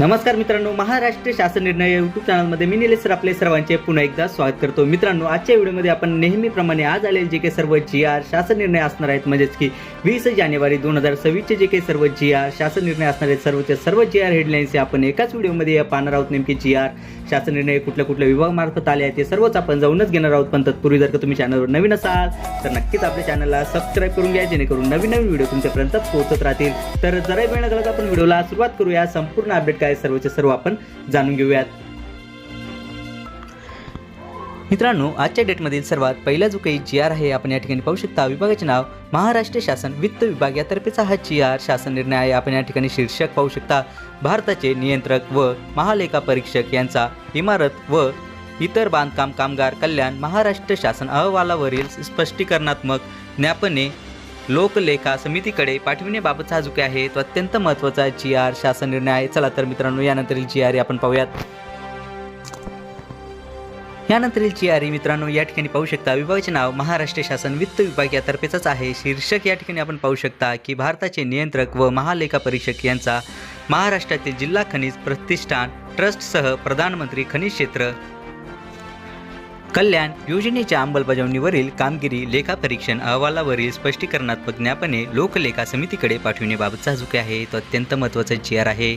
नमस्कार मित्रांनो महाराष्ट्र शासन निर्णय यूट्यूब चॅनलमध्ये मी निलेश सर आपले सर्वांचे पुन्हा एकदा स्वागत करतो. मित्रांनो आजच्या व्हिडिओमध्ये आपण नेहमीप्रमाणे आज आलेले जे काही सर्व जी आर शासन निर्णय असणार आहेत म्हणजेच की वीस जानेवारी दोन हजार सव्वीसचे जे काही सर्व जी आर शासन निर्णय असणार आहेत सर्वच्या सर्व जी आर हेडलाईन्स आपण एकाच व्हिडिओमध्ये पाहणार आहोत. नेमकी जी आर शासन निर्णय कुठल्या कुठल्या विभागामार्फत आले आहेत ते सर्वच आपण जाऊनच घेणार आहोत. पण तत्पूर्वी जर का तुम्ही चॅनलवर नवीन असाल तर नक्कीच आपल्या चॅनलला सबस्क्राईब करून घ्या जेणेकरून नवीन नवीन व्हिडिओ तुमच्यापर्यंत पोहोचत राहतील. तर जरा वेळ लागला तर आपण व्हिडिओला सुरुवात करूया. संपूर्ण अपडेट काय सर्वचे सर्व आपण जाणून घेऊयात. मित्रांनो आजच्या डेटमधील सर्वात पहिला जो काही जी आर आहे आपण या ठिकाणी पाहू शकता. विभागाचे नाव महाराष्ट्र शासन वित्त विभाग यातर्फेचा हा जी आर शासन निर्णय आहे. आपण या ठिकाणी शीर्षक पाहू शकता. भारताचे नियंत्रक व महालेखा परीक्षक यांचा इमारत व इतर बांधकाम कामगार कल्याण महाराष्ट्र शासन अहवालावरील स्पष्टीकरणात्मक ज्ञापने लोकलेखा समितीकडे पाठविण्याबाबतचा हा जो काही आहे तो अत्यंत महत्त्वाचा जी आर शासन निर्णय आहे. चला तर मित्रांनो यानंतरील जी आर आपण पाहूयात. यानंतरील जी आर मित्रांनो या ठिकाणी पाहू शकता विभागाचे नाव महाराष्ट्र शासन वित्त विभाग यातर्फेच आहे. शीर्षक या ठिकाणी आपण पाहू शकता की भारताचे नियंत्रक व महालेखा परीक्षक यांचा महाराष्ट्रातील जिल्हा खनिज प्रतिष्ठान ट्रस्टसह प्रधानमंत्री खनिज क्षेत्र कल्याण योजनेच्या अंमलबजावणीवरील कामगिरी लेखापरीक्षण अहवालावरील स्पष्टीकरणात्मक ज्ञापने लोकलेखा समितीकडे पाठविण्याबाबतचा झुके आहे तो अत्यंत महत्त्वाचा जी आर आहे.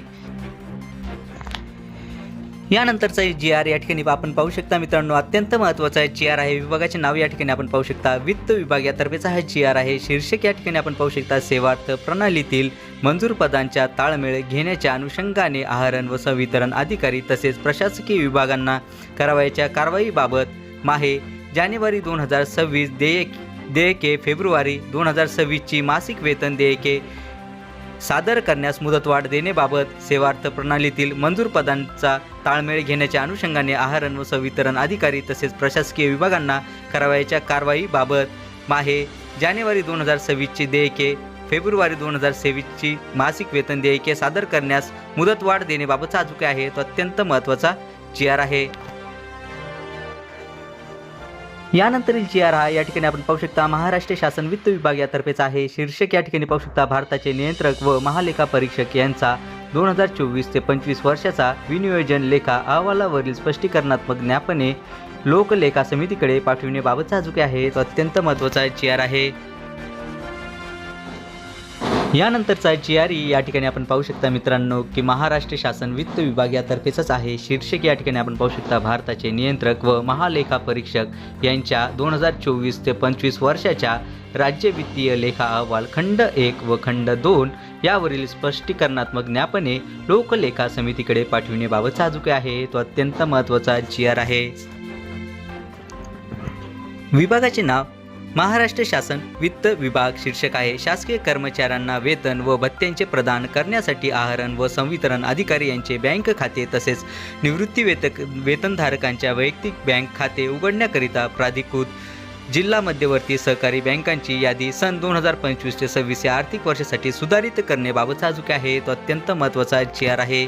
यानंतरचा जी आर या ठिकाणी आपण पाहू शकता मित्रांनो अत्यंत महत्त्वाचा जी आर आहे. विभागाचे नाव या ठिकाणी आपण पाहू शकता. वित्त विभाग यातर्फेचा हा जी आर आहे. शीर्षक या ठिकाणी आपण पाहू शकता सेवार्थ प्रणालीतील मंजूर पदांच्या ताळमेळ घेण्याच्या अनुषंगाने आहरण व संवितरण अधिकारी तसेच प्रशासकीय विभागांना करावयाच्या कारवाईबाबत माहे जानेवारी दोन हजार सव्वीस देयक देयके फेब्रुवारी दोन हजार सव्वीसची मासिक वेतन देयके सादर करण्यास मुदतवाढ देण्याबाबत सेवार्थ प्रणालीतील मंजूर पदांचा ताळमेळ घेण्याच्या अनुषंगाने आहारण व संवितरण अधिकारी तसेच प्रशासकीय विभागांना करावयाच्या कारवाईबाबत माहे जानेवारी दोन हजार सव्वीसची देयके फेब्रुवारी दोन हजार सव्वीसची मासिक वेतन देयके सादर करण्यास मुदतवाढ देण्याबाबतचा जो काही आहे. तो अत्यंत महत्त्वाचा जी आर आहे. यानंतरील जी आर हा या ठिकाणी आपण पाहू शकता महाराष्ट्र शासन वित्त विभाग यातर्फेच आहे. शीर्षक या ठिकाणी पाहू शकता भारताचे नियंत्रक व महालेखा परीक्षक यांचा दोन हजार चोवीस ते पंचवीस वर्षाचा विनियोजन लेखा अहवालावरील स्पष्टीकरणात्मक ज्ञापने लोकलेखा समितीकडे पाठविण्याबाबतचा जो काही आहे. तो अत्यंत महत्त्वाचा जी आर आहे. यानंतरचा जी आर ई या ठिकाणी आपण पाहू शकता मित्रांनो की महाराष्ट्र शासन वित्त विभाग यातर्फेच आहे. शीर्षक या ठिकाणी आपण पाहू शकता भारताचे नियंत्रक व महालेखा परीक्षक यांच्या दोन हजार चोवीस ते पंचवीस वर्षाच्या राज्य वित्तीय लेखा अहवाल खंड एक व खंड दोन यावरील स्पष्टीकरणात्मक ज्ञापने लोकलेखा समितीकडे पाठविण्याबाबत जो आहे. तो अत्यंत महत्त्वाचा जी आर आहे. विभागाचे नाव महाराष्ट्र शासन वित्त विभाग शीर्षक आहे शासकीय कर्मचाऱ्यांना वेतन व भत्त्यांचे प्रदान करण्यासाठी आहरण व संवितरण अधिकारी यांचे बँक खाते तसेच निवृत्ती वेतक वेतनधारकांच्या वैयक्तिक बँक खाते उघडण्याकरिता प्राधिकृत जिल्हा मध्यवर्ती सहकारी बँकांची यादी सन दोन हजार पंचवीस ते सव्वीस या आर्थिक वर्षासाठी सुधारित करण्याबाबत जो आहे तो अत्यंत महत्त्वाचा चेअर आहे.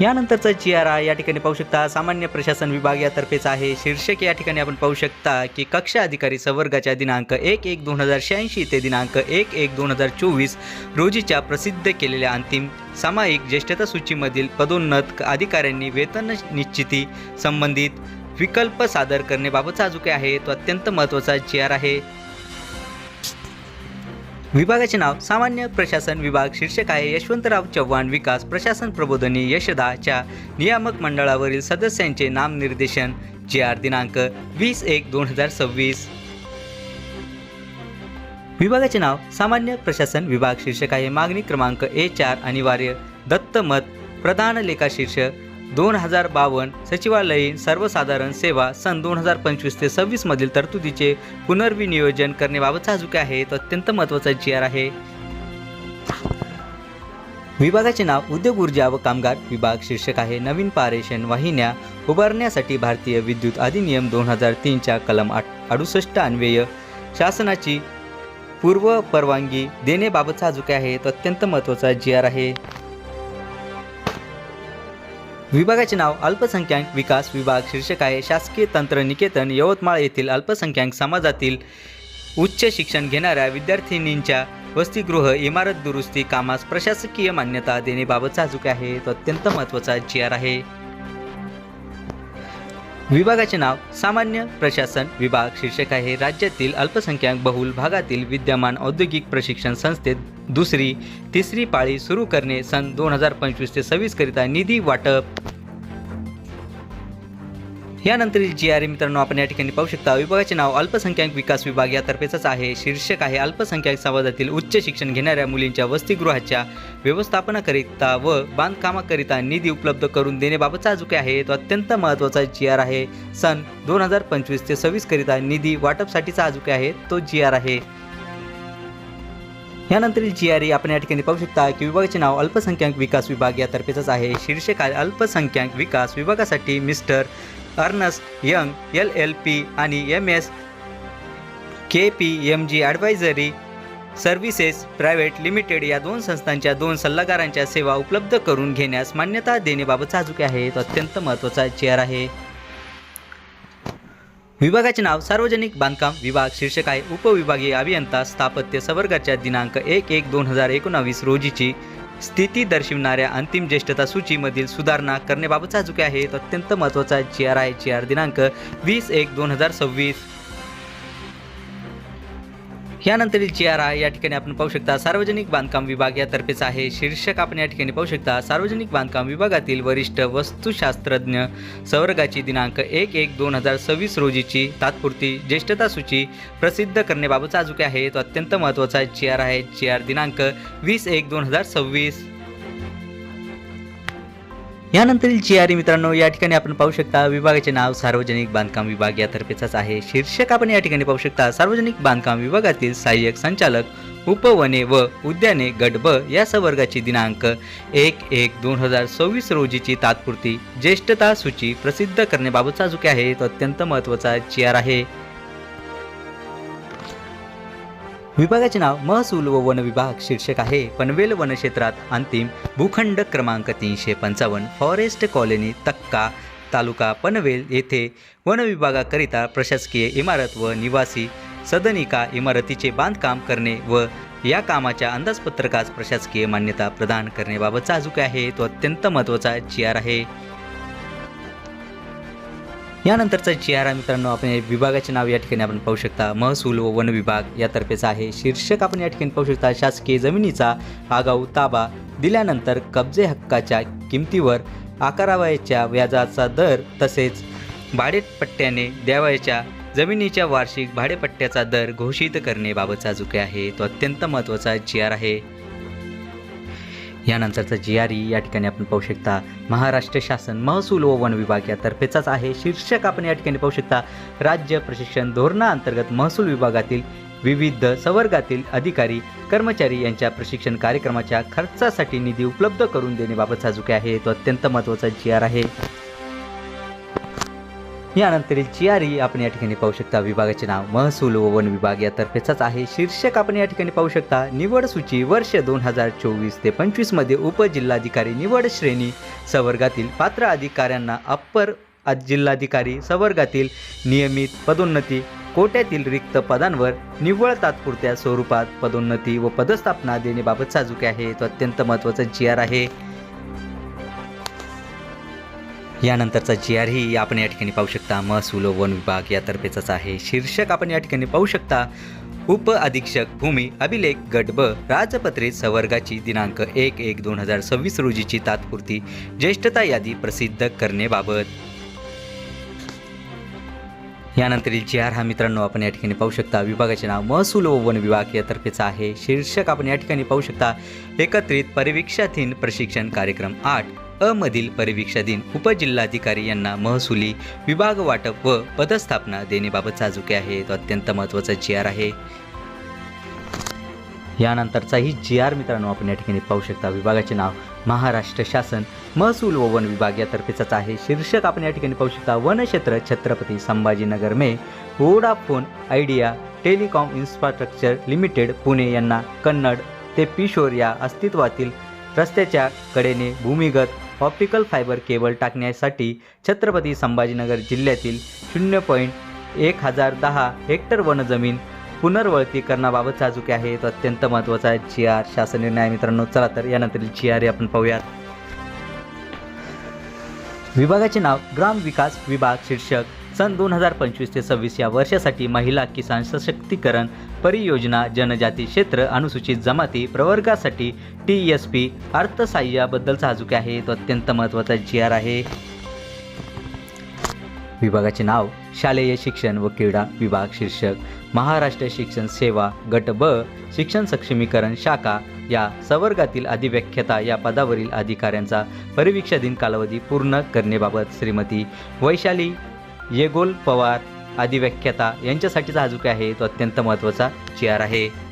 यानंतरचा जी आर या ठिकाणी पाहू शकता. सामान्य प्रशासन विभाग यातर्फेच आहे. शीर्षक या ठिकाणी आपण पाहू शकता की कक्षा अधिकारी संवर्गाच्या दिनांक एक एक दोन हजार शहाऐंशी ते दिनांक एक एक दोन हजार चोवीस रोजीच्या प्रसिद्ध केलेल्या अंतिम सामायिक ज्येष्ठता सूचीमधील पदोन्नत अधिकाऱ्यांनी वेतन निश्चिती संबंधित विकल्प सादर करण्याबाबतचा जो काही आहे. तो अत्यंत महत्त्वाचा जी आर आहे. विभागाचे नाव सामान्य प्रशासन विभाग शीर्षक आहे यशवंतराव चव्हाण विकास प्रशासन प्रबोधनी यशदाच्या नियामक मंडळावरील सदस्यांचे नामनिर्देशन. जे आर दिनांक वीस एक दोन हजार सव्वीस. विभागाचे नाव सामान्य प्रशासन विभाग शीर्षक आहे. मागणी क्रमांक ए चार अनिवार्य दत्तमत प्रधान लेखा शीर्षक दोन हजार बावन्न सचिवालयीन सर्वसाधारण सेवा सन दोन हजार पंचवीस ते सव्वीसमधील तरतुदीचे पुनर्विनियोजन करण्याबाबतचा जो काही आहे तो अत्यंत महत्त्वाचा जी आर आहे. विभागाचे नाव उद्योग ऊर्जा व कामगार विभाग शीर्षक आहे. नवीन पारेषण वाहिन्या उभारण्यासाठी भारतीय विद्युत अधिनियम दोन हजार तीनच्या कलम आठ अडुसष्ट अन्वय शासनाची पूर्व परवानगी देण्याबाबतचा जो काही आहे तो अत्यंत महत्त्वाचा जी आर आहे. विभागाचे नाव अल्पसंख्याक विकास विभाग शीर्षक आहे शासकीय तंत्रनिकेतन यवतमाळ येथील अल्पसंख्याक समाजातील उच्च शिक्षण घेणाऱ्या विद्यार्थिनींच्या वसतिगृह इमारत दुरुस्ती कामास प्रशासकीय मान्यता देण्याबाबतचा अजूक आहे. तो अत्यंत महत्त्वाचा जी आर आहे. विभागाचे नाव सामान्य प्रशासन विभाग शीर्षक आहे. राज्यातील अल्पसंख्याक बहुल भागातील विद्यमान औद्योगिक प्रशिक्षण संस्थेत दुसरी तिसरी पाळी सुरू करणे सन दोन हजार पंचवीस ते सव्वीस करिता निधी वाटप. यानंतरील जी आर मित्रांनो आपण या ठिकाणी पाहू शकता विभागाचे नाव अल्पसंख्याक विकास विभाग यातर्फेच आहे. शीर्षक आहे अल्पसंख्याक समाजातील उच्च शिक्षण घेणाऱ्या मुलींच्या वसतिगृहाच्या व्यवस्थापनाकरिता व बांधकामाकरिता निधी उपलब्ध करून देण्याबाबतचा अजूक आहे तो अत्यंत महत्त्वाचा जी आर आहे. सन दोन हजार पंचवीस ते सव्वीसकरिता निधी वाटपसाठीचा अजूक आहे तो जी आर आहे. यानंतरील जी आर आपण या ठिकाणी पाहू शकता की विभागाचे नाव अल्पसंख्याक विकास विभाग यातर्फेच आहे. शीर्षक आहे अल्पसंख्याक विकास विभागासाठी Mr Ernst Young L L P आणि M S K P M G advisory services private limited या दोन संस्थांच्या दोन सल्लागारांच्या सेवा उपलब्ध करून घेण्यास मान्यता देण्याबाबत साजूक आहे. तो अत्यंत महत्त्वाचा चेअर आहे. विभागाचे नाव सार्वजनिक बांधकाम विभाग शीर्षक आहे उपविभागीय अभियंता स्थापत्य संवर्गाच्या दिनांक एक एक दोन हजार एकोणावीस रोजीची स्थिती दर्शविणाऱ्या अंतिम ज्येष्ठता सूचीमधील सुधारणा करण्याबाबतचा अजूक आहे तो अत्यंत महत्त्वाचा जी आर आहे जी आर दिनांक वीस एक दोन हजार सव्वीस. यानंतरील जी आर आहे या ठिकाणी आपण पाहू शकता सार्वजनिक बांधकाम विभाग यातर्फेच आहे. शीर्षक आपण या ठिकाणी पाहू शकता सार्वजनिक बांधकाम विभागातील वरिष्ठ वस्तुशास्त्रज्ञ संवर्गाची दिनांक एक एक दोन हजार सव्वीस रोजीची तात्पुरती ज्येष्ठता सूची प्रसिद्ध करण्याबाबतचा अजूक आहे. तो अत्यंत महत्त्वाचा जी आर आहे. जी आर दिनांक वीस एक दोन हजार सव्वीस. यानंतरील जी आर मित्रांनो या ठिकाणी आपण पाहू शकता विभागाचे नाव सार्वजनिक बांधकाम विभाग यातर्फेच आहे. शीर्षक आपण या ठिकाणी पाहू शकता सार्वजनिक बांधकाम विभागातील सहाय्यक संचालक उपवने व उद्याने गट ब या संवर्गाची दिनांक एक एक दोन हजार सव्वीस रोजीची तात्पुरती ज्येष्ठता सूची प्रसिद्ध करण्याबाबतचा जो काही आहे. तो अत्यंत महत्त्वाचा जी आर आहे. विभागाचे नाव महसूल व वन विभाग शीर्षक आहे पनवेल वनक्षेत्रात अंतिम भूखंड क्रमांक तीनशे पंचावन्न फॉरेस्ट कॉलनी तक्का तालुका पनवेल येथे वन विभागाकरिता प्रशासकीय इमारत व निवासी सदनिका इमारतीचे बांधकाम करणे व या कामाच्या अंदाजपत्रकास प्रशासकीय मान्यता प्रदान करण्याबाबतचा अजूक आहे. तो अत्यंत महत्त्वाचा जी आर आहे. यानंतरचा जी आर मित्रांनो आपण विभागाचे नाव या ठिकाणी आपण पाहू शकता. महसूल व वन विभाग यातर्फेचा आहे. शीर्षक आपण या ठिकाणी पाहू शकता. शासकीय जमिनीचा आगाऊ ताबा दिल्यानंतर कब्जे हक्काच्या किमतीवर आकारावयाच्या व्याजाचा दर तसेच भाडेपट्ट्याने द्यावयाच्या जमिनीच्या वार्षिक भाडेपट्ट्याचा दर घोषित करण्याबाबतचा जो काही आहे तो अत्यंत महत्त्वाचा जी आर आहे. यानंतरचा जी आर ई या ठिकाणी आपण पाहू शकता महाराष्ट्र शासन महसूल व वन विभाग यातर्फेचाच आहे. शीर्षक आपण या ठिकाणी पाहू शकता राज्य प्रशिक्षण धोरणाअंतर्गत महसूल विभागातील विविध संवर्गातील अधिकारी कर्मचारी यांच्या प्रशिक्षण कार्यक्रमाच्या खर्चासाठी निधी उपलब्ध करून देण्याबाबतचा जो काही आहे. तो अत्यंत महत्त्वाचा जी आर आहे. यानंतरील जी आर आपण या ठिकाणी पाहू शकता. विभागाचे नाव महसूल व वन विभाग यातर्फेचाच आहे. शीर्षक आपण या ठिकाणी पाहू शकता. निवड सूची वर्ष दोन हजार चोवीस ते पंचवीसमध्ये उपजिल्हाधिकारी निवड श्रेणी संवर्गातील पात्र अधिकाऱ्यांना अप्पर जिल्हाधिकारी संवर्गातील नियमित पदोन्नती कोट्यातील रिक्त पदांवर निव्वळ तात्पुरत्या स्वरूपात पदोन्नती व पदस्थापना देण्याबाबत जो आहे. तो अत्यंत महत्त्वाचा जी आर आहे. यानंतरचा जी आर ही आपण या ठिकाणी पाहू शकता. महसूल वन विभाग यातर्फेचाच आहे. शीर्षक आपण या ठिकाणी पाहू शकता. उप अधीक्षक भूमी अभिलेख गट ब राजपत्रित संवर्गाची दिनांक एक एक दोन हजार सव्वीस रोजीची तात्पुरती ज्येष्ठता यादी प्रसिद्ध करण्याबाबत. यानंतरील जी आर हा मित्रांनो आपण या ठिकाणी पाहू शकता. विभागाचे नाव महसूल व वन विभाग यातर्फेचा आहे. शीर्षक आपण या ठिकाणी पाहू शकता. एकत्रित परिवीक्षाधीन प्रशिक्षण कार्यक्रम आठ. अ मधील परिवीक्षाधीन उपजिल्हाधिकारी यांना महसुली विभाग वाटप व पदस्थापना देण्याबाबत जो आहे. तो अत्यंत महत्त्वाचा जी आर आहे. यानंतरचाही जी आर मित्रांनो आपण या ठिकाणी पाहू शकता. विभागाचे नाव महाराष्ट्र शासन. महसूल व वन विभाग यातर्फेचाच आहे. शीर्षक आपण या ठिकाणी पाहू शकता. वनक्षेत्र छत्रपती संभाजीनगर मे. Vodafone Idea telecom infrastructure limited Pune यांना कन्नड ते पिशोर या अस्तित्वातील रस्त्याच्या कडेने भूमिगत ऑप्टिकल फायबर केबल टाकण्यासाठी छत्रपती संभाजीनगर जिल्ह्यातील शून्य पॉईंट एक हजार दहा हेक्टर वनजमीन पुनर्वळतीकरणाबाबतचा जो काही आहे तो अत्यंत महत्त्वाचा आहे. जी आर शासन निर्णय मित्रांनो. चला तर यानंतर जी आर आपण पाहूयात. विभागाचे नाव ग्राम विकास विभाग शीर्षक. सन दोन हजार पंचवीस ते सव्वीस या वर्षासाठी महिला किसान सशक्तीकरण परियोजना जनजाती क्षेत्र अनुसूचित जमाती प्रवर्गासाठी टी एस पी अर्थसहाय्याबद्दलचा हा जो काही आहे. तो अत्यंत महत्त्वाचा जी आर आहे. विभागाचे नाव शालेय शिक्षण व क्रीडा विभाग शीर्षक महाराष्ट्र शिक्षण सेवा गट ब शिक्षण सक्षमीकरण शाखा या संवर्गातील अधिव्याख्यता या पदावरील अधिकाऱ्यांचा परिवीक्षाधीन कालावधी पूर्ण करण्याबाबत श्रीमती वैशाली येगोल पवार अधिव्याख्यता यांच्यासाठीचा हा जो काही आहे तो अत्यंत महत्त्वाचा जी आर आहे.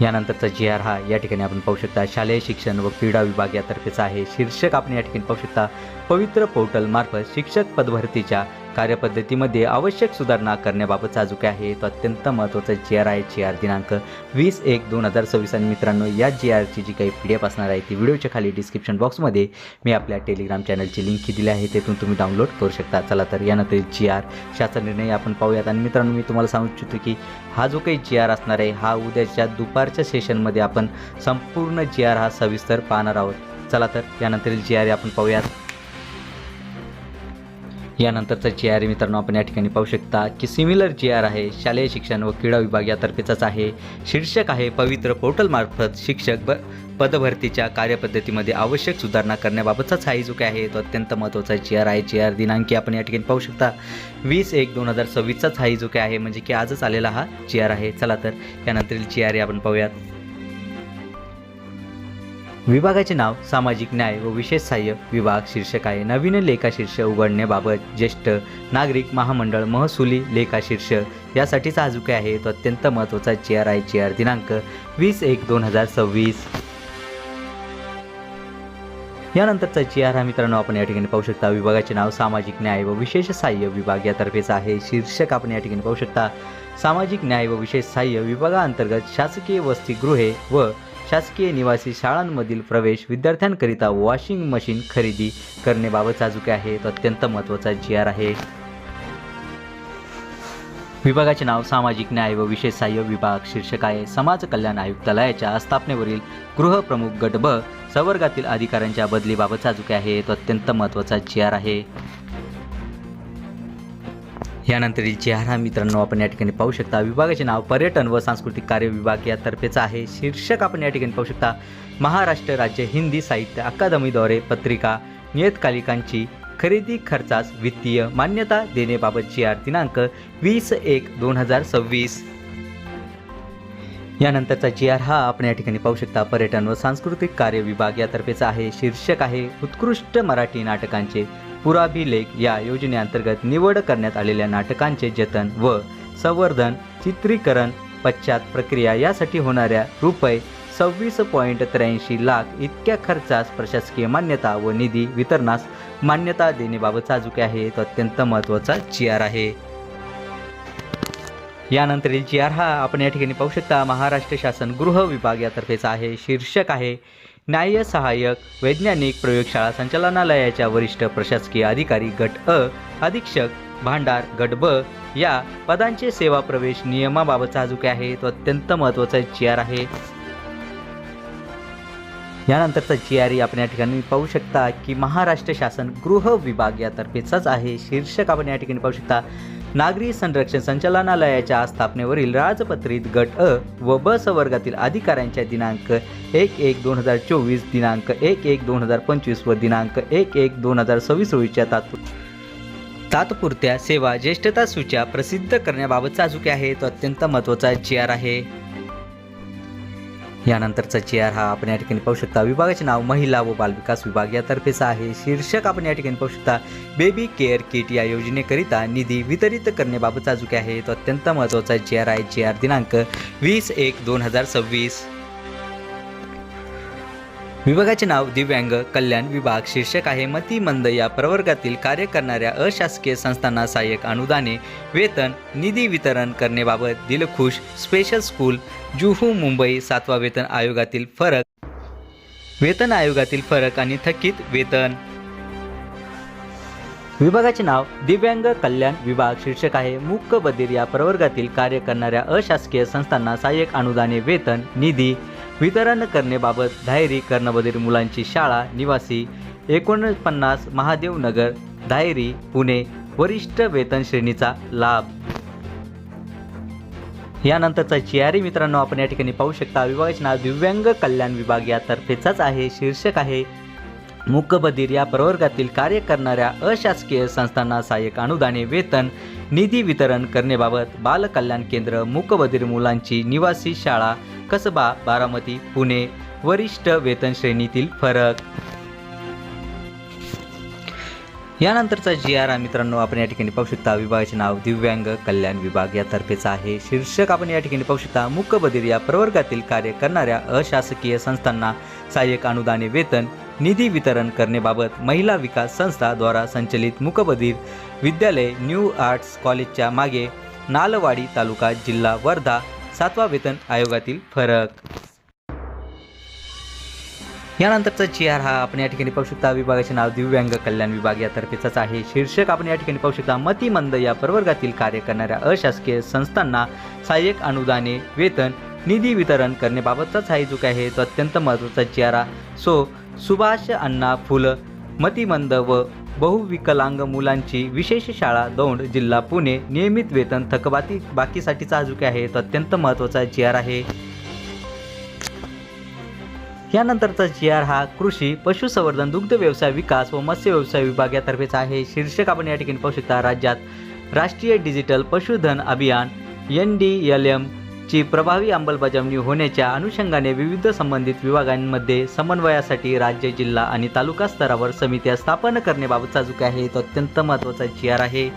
यानंतरचा जी आर हा या ठिकाणी आपण पाहू शकता. शालेय शिक्षण व क्रीडा विभाग यातर्फेचा आहे. शीर्षक आपण या ठिकाणी पाहू शकता. पवित्र पोर्टल मार्फत शिक्षक पदभरतीच्या कार्यपद्धतीमध्ये आवश्यक सुधारणा करण्याबाबतचा जो काय आहे तो अत्यंत महत्त्वाचा जी आर आहे जी आर दिनांक वीस एक दोन हजार सव्वीस. आणि मित्रांनो या जी आरची जी काही पी डी एफ असणार आहे ती व्हिडिओच्या खाली डिस्क्रिप्शन बॉक्समध्ये मी आपल्या टेलिग्राम चॅनलची लिंक दिली आहे. तेथून तुम्ही डाउनलोड करू शकता. चला तर यानंतर जी आर शासन निर्णय आपण पाहूयात. आणि मित्रांनो मी तुम्हाला सांगू इच्छितो की हा जो काही जी आर असणार आहे हा उद्याच्या दुपारच्या सेशनमध्ये आपण संपूर्ण जी आर हा सविस्तर पाहणार आहोत. चला तर यानंतरील जी आर आपण पाहूयात. यानंतरचा जी आर मित्रांनो आपण या ठिकाणी पाहू शकता की सिमिलर जी आर आहे शालेय शिक्षण व क्रीडा विभाग यातर्फेचाच आहे. शीर्षक आहे पवित्र पोर्टलमार्फत शिक्षक ब पदभरतीच्या कार्यपद्धतीमध्ये आवश्यक सुधारणा करण्याबाबतचाच हा जो काय आहे. तो अत्यंत महत्त्वाचा जी आर आहे जी आर दिनांकी आपण या ठिकाणी पाहू शकता. वीस एक दोन हजार सव्वीसचाच हा जो काय आहे म्हणजे की आजच आलेला हा जी आर आहे. चला तर यानंतरील जी आर आपण पाहूयात. विभागाचे नाव सामाजिक न्याय व विशेष सहाय्य विभाग शीर्षक आहे. नवीन लेखाशीर्ष उघडण्याबाबत ज्येष्ठ नागरिक महामंडळ महसुली लेखाशीर्ष यासाठीचा हा आहे तो अत्यंत महत्त्वाचा चेअर आर आहे चेअर आर दिनांक वीस एक दोन हजार सव्वीस. यानंतरचा चेअर आर हा मित्रांनो आपण या ठिकाणी पाहू शकता. विभागाचे नाव सामाजिक न्याय व विशेष सहाय्य विभाग यातर्फेचा आहे. शीर्षक आपण या ठिकाणी पाहू शकता. सामाजिक न्याय व विशेष सहाय्य विभागाअंतर्गत शासकीय वसतिगृहे व शासकीय निवासी शाळांमधील प्रवेश विद्यार्थ्यांकरिता वॉशिंग मशीन खरेदी करणेबाबत जो आहे तो अत्यंत महत्त्वाचा जी आर आहे. विभागाचे नाव सामाजिक न्याय व विशेष सहाय्य विभाग शीर्षक आहे. समाज कल्याण आयुक्तालयाच्या स्थापनेवरील गृहप्रमुख गट ब संवर्गातील अधिकाऱ्यांच्या बदलीबाबत जो आहे तो अत्यंत महत्त्वाचा जी आर आहे. यानंतरील चेहरा आर हा मित्रांनो आपण या ठिकाणी पाहू शकता. विभागाचे नाव पर्यटन व सांस्कृतिक कार्य विभाग यातर्फेचं आहे. शीर्षक आपण या ठिकाणी पाहू शकता. महाराष्ट्र राज्य हिंदी साहित्य अकादमीद्वारे पत्रिका नियतकालिकांची खरेदी खर्चास वित्तीय मान्यता देण्याबाबतची आर दिनांक वीस एक दोन हजार सव्वीस. यानंतरचा जी आर हा आपण या ठिकाणी पाहू शकता. पर्यटन व सांस्कृतिक कार्य विभाग यातर्फेचा आहे. शीर्षक आहे उत्कृष्ट मराठी नाटकांचे पुराभिलेख या योजनेअंतर्गत निवड करण्यात आलेल्या नाटकांचे जतन व संवर्धन चित्रीकरण पश्चात प्रक्रिया यासाठी होणाऱ्या रुपये सव्वीस पॉईंट त्र्याऐंशी लाख इतक्या खर्चास प्रशासकीय मान्यता व निधी वितरणास मान्यता देणेबाबत जो आहे. तो अत्यंत महत्त्वाचा जी आर आहे. यानंतरील जी आर हा आपण या ठिकाणी पाहू शकता महाराष्ट्र शासन गृह विभाग यातर्फेचा आहे शीर्षक आहे. न्याय सहाय्यक वैज्ञानिक प्रयोगशाळा संचालनालयाच्या वरिष्ठ प्रशासकीय अधिकारी गट अ अधीक्षक भांडार गट ब या पदांचे सेवा प्रवेश नियमाबाबतचा जो काय आहे. तो अत्यंत महत्त्वाचा जी आर आहे. यानंतरचा जी आर आपण या ठिकाणी पाहू शकता की महाराष्ट्र शासन गृह विभाग यातर्फेचाच आहे. शीर्षक आपण या ठिकाणी पाहू शकता. नागरी संरक्षण संचालनालयाच्या स्थापनेवरील राजपत्रित गट अ व ब संवर्गातील अधिकाऱ्यांच्या दिनांक एक एक दोन हजार चोवीस दिनांक एक एक दोन हजार पंचवीस व दिनांक एक एक दोन हजार सव्वीस रोजीच्या तात्पुर तात्पुरत्या सेवा ज्येष्ठता सूच्या प्रसिद्ध करण्याबाबतचा जो आहे. तो अत्यंत महत्त्वाचा जी आर आहे. यानंतरचा चेअर हा आपण या ठिकाणी पाहू शकता. विभागाचे नाव महिला व बालविकास विभाग यातर्फेचा आहे. शीर्षक आपण या ठिकाणी पाहू शकता. बेबी केअर किट या योजनेकरिता निधी वितरित करण्याबाबतचा जो आहे. तो अत्यंत महत्त्वाचा चेअर आहे. चेअर आर दिनांक वीस एक दोन हजार सव्वीस. विभागाचे नाव दिव्यांग कल्याण विभाग शीर्षक आहे मतिमंद या प्रवर्गातील कार्य करणाऱ्या अशासकीय संस्थांना सहाय्यक अनुदाने वेतन निधी वितरण करण्याबाबत दिलखुश स्पेशल स्कूल जुहू मुंबई सातवा वेतन आयोगातील फरक. वेतन आयोगातील फरक आणि थकीत वेतन. विभागाचे नाव दिव्यांग कल्याण विभाग शीर्षक आहे मुक्क बधीर या प्रवर्गातील कार्य करणाऱ्या अशासकीय संस्थांना सहाय्यक अनुदाने वेतन निधी वितरण करण्याबाबत धायरी कर्णबधीर मुलांची शाळा निवासी एकोणपन्नास महादेव नगर धायरी पुणे वरिष्ठ वेतन श्रेणीचा लाभ. यानंतरचा चियारी मित्रांनो आपण या ठिकाणी पाहू शकता विभागाचे नाव दिव्यांग कल्याण विभाग यातर्फेचाच आहे शीर्षक आहे मुकबधीर या प्रवर्गातील कार्य करणाऱ्या अशासकीय संस्थांना सहाय्यक अनुदाने वेतन निधी वितरण करण्याबाबत बालकल्याण केंद्र मूकबधीर मुलांची निवासी शाळा कसबा बारामती पुणे वरिष्ठ वेतन श्रेणीतील फरक. यानंतरचा जी आर मित्रांनो आपण या ठिकाणी पाहू शकता विभागाचे नाव दिव्यांग कल्याण विभाग यातर्फेचं आहे. शीर्षक आपण या ठिकाणी पाहू शकता मूकबधीर या प्रवर्गातील कार्य करणाऱ्या अशासकीय संस्थांना सहाय्यक अनुदाने वेतन निधी वितरण करण्याबाबत महिला विकास संस्थाद्वारा संचलित मुकबधीर विद्यालय न्यू आर्ट्स कॉलेजच्या मागे नालवाडी तालुका जिल्हा वर्धा सातवा वेतन आयोगातील फरक. यानंतरचा चिहार आर हा आपण या ठिकाणी पाहू शकता. विभागाचे नाव दिव्यांग कल्याण विभाग यातर्फेचाच आहे. शीर्षक आपण या ठिकाणी पाहू शकता. मतिमंद या प्रवर्गातील कार्य करणाऱ्या अशासकीय संस्थांना सहाय्यक अनुदाने वेतन निधी वितरण करण्याबाबतचाच आहे जो काय आहे तो अत्यंत महत्त्वाचा चिहारा सो सुभाष अण्णा फुल मतिमंद व बहुविकलांग मुलांची विशेष शाळा दौंड जिल्हा पुणे नियमित वेतन थकबाती बाकीसाठीचा हा आहे तो अत्यंत महत्त्वाचा जी आर आहे. यानंतरचा जी आर हा कृषी पशुसंवर्धन दुग्ध व्यवसाय विकास व मत्स्य व्यवसाय विभाग यातर्फेचा आहे. शीर्षक आपण या ठिकाणी पाहू शकता राज्यात राष्ट्रीय डिजिटल पशुधन अभियान एन डी एल एम ची प्रभावी अंमलबजावणी होण्याच्या अनुषंगाने विविध संबंधित विभागांमध्ये समन्वयासाठी राज्य जिल्हा आणि तालुका स्तरावर समित्या स्थापन करण्याबाबत चाजूक आहे तो अत्यंत महत्त्वाचा जी आर आहे.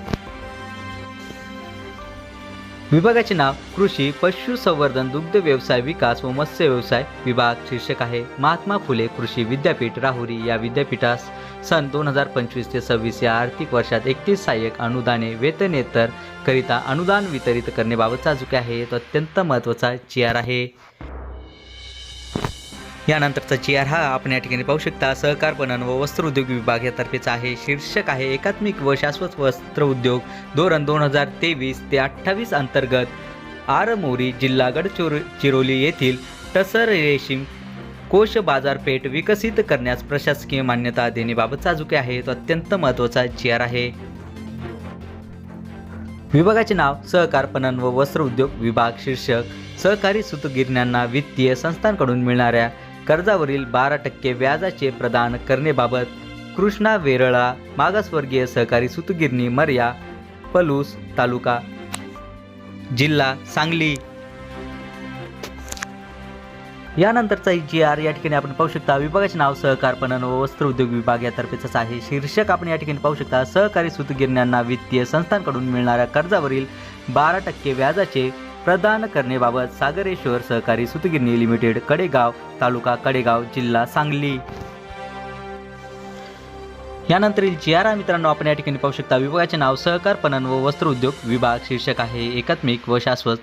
विभागाचे नाव कृषी पशुसंवर्धन दुग्ध व्यवसाय विकास व मत्स्य व्यवसाय विभाग शीर्षक आहे. महात्मा फुले कृषी विद्यापीठ राहुरी या विद्यापीठास सन दोन हजार पंचवीस ते सव्वीस या आर्थिक वर्षात एकतीस सहाय्यक अनुदाने वेतनेतर करिता अनुदान वितरित करण्याबाबतचा जो काय आहे. तो अत्यंत महत्त्वाचा चेअर आहे. यानंतरचा चेअर हा आपण या ठिकाणी पाहू शकता. सहकार पणन व वस्त्र उद्योग विभाग यातर्फेचा आहे. शीर्षक आहे एकात्मिक व शाश्वत वस्त्र उद्योग धोरण दोन हजार तेवीस ते अठ्ठावीस अंतर्गत आरमोरी जिल्हा गडचिरो चिरोली येथील टसर रेशीम कोश बाजारपेठ विकसित करण्यास प्रशासकीय मान्यता देण्याबाबतचा जो काही आहे. तो अत्यंत महत्त्वाचा चेअर आहे. विभागाचे नाव सहकार पणन व वस्त्र उद्योग विभाग शीर्षक. सहकारी सूतगिरण्यांना वित्तीय संस्थांकडून मिळणाऱ्या कर्जावरील बारा टक्के व्याजाचे प्रदान करण्याबाबत कृष्णा वेरळा मागासवर्गीय सहकारी सूतगिरणी मर्या पलूस तालुका जिल्हा सांगली. यानंतरचा जी आर या ठिकाणी आपण पाहू शकता विभागाचे नाव सहकार पणन व वस्त्र उद्योग विभाग यातर्फेच आहे. शीर्षक आपण या ठिकाणी पाहू शकता सहकारी सूतगिरण्यांना वित्तीय संस्थांकडून मिळणाऱ्या कर्जावरील बारा टक्के व्याजाचे प्रदान करण्याबाबत सागरेश्वर सहकारी सूतगिरणी लिमिटेड कडेगाव तालुका कडेगाव जिल्हा सांगली. यानंतरील जी आर मित्रांनो आपण या ठिकाणी पाहू शकता विभागाचे नाव सहकार पणन व वस्त्र उद्योग विभाग शीर्षक आहे एकात्मिक व शाश्वत.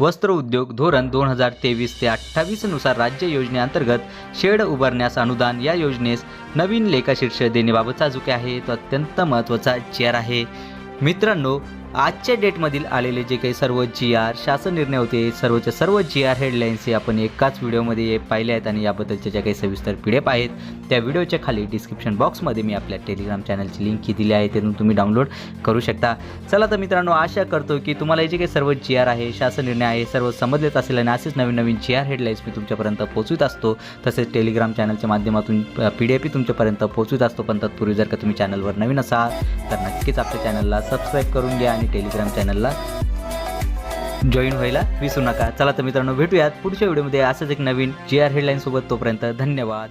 वस्त्र उद्योग धोरण दोन हजार तेवीस ते अठ्ठावीसनुसार राज्य योजनेअंतर्गत शेड उभारण्यास अनुदान या योजनेस नवीन लेखाशीर्ष देण्याबाबतचा जो आहे तो अत्यंत महत्त्वाचा चेअर आहे. मित्रांनो आजच्या डेटमधील आलेले जे काही सर्व जी आर शासन निर्णय होते सर्वच्या सर्व जी आर हेडलाईन्स हे आपण एकाच व्हिडिओमध्ये पाहिले आहेत आणि याबद्दलच्या ज्या काही सविस्तर पी डी एफ आहेत त्या व्हिडिओच्या खाली डिस्क्रिप्शन बॉक्समध्ये मी आपल्या टेलिग्राम चॅनलची लिंक ही दिली आहे त्यातून तुम्ही डाउनलोड करू शकता. चला तर मित्रांनो आशा करतो की तुम्हाला हे जे काही सर्व जी आर आहे शासन निर्णय आहे सर्व समजलेच असेल आणि असेच नवीन नवीन जी आर हेडलाईन्स मी तुमच्यापर्यंत पोहोचवित असतो. तसेच टेलिग्राम चॅनलच्या माध्यमातून पी डी एफ तुमच्यापर्यंत पोहोचवित असतो. पण तत्पूर्वी जर का तुम्ही चॅनलवर नवीन असाल तर नक्कीच आपल्या चॅनलला सबस्क्राईब करून घ्या आणि टेलिग्राम चॅनलला जॉईन व्हायला विसरू नका. चला तर मित्रांनो भेटूयात पुढच्या व्हिडिओमध्ये. असंच एक नवीन जी आर हेडलाईनसोबत तोपर्यंत धन्यवाद.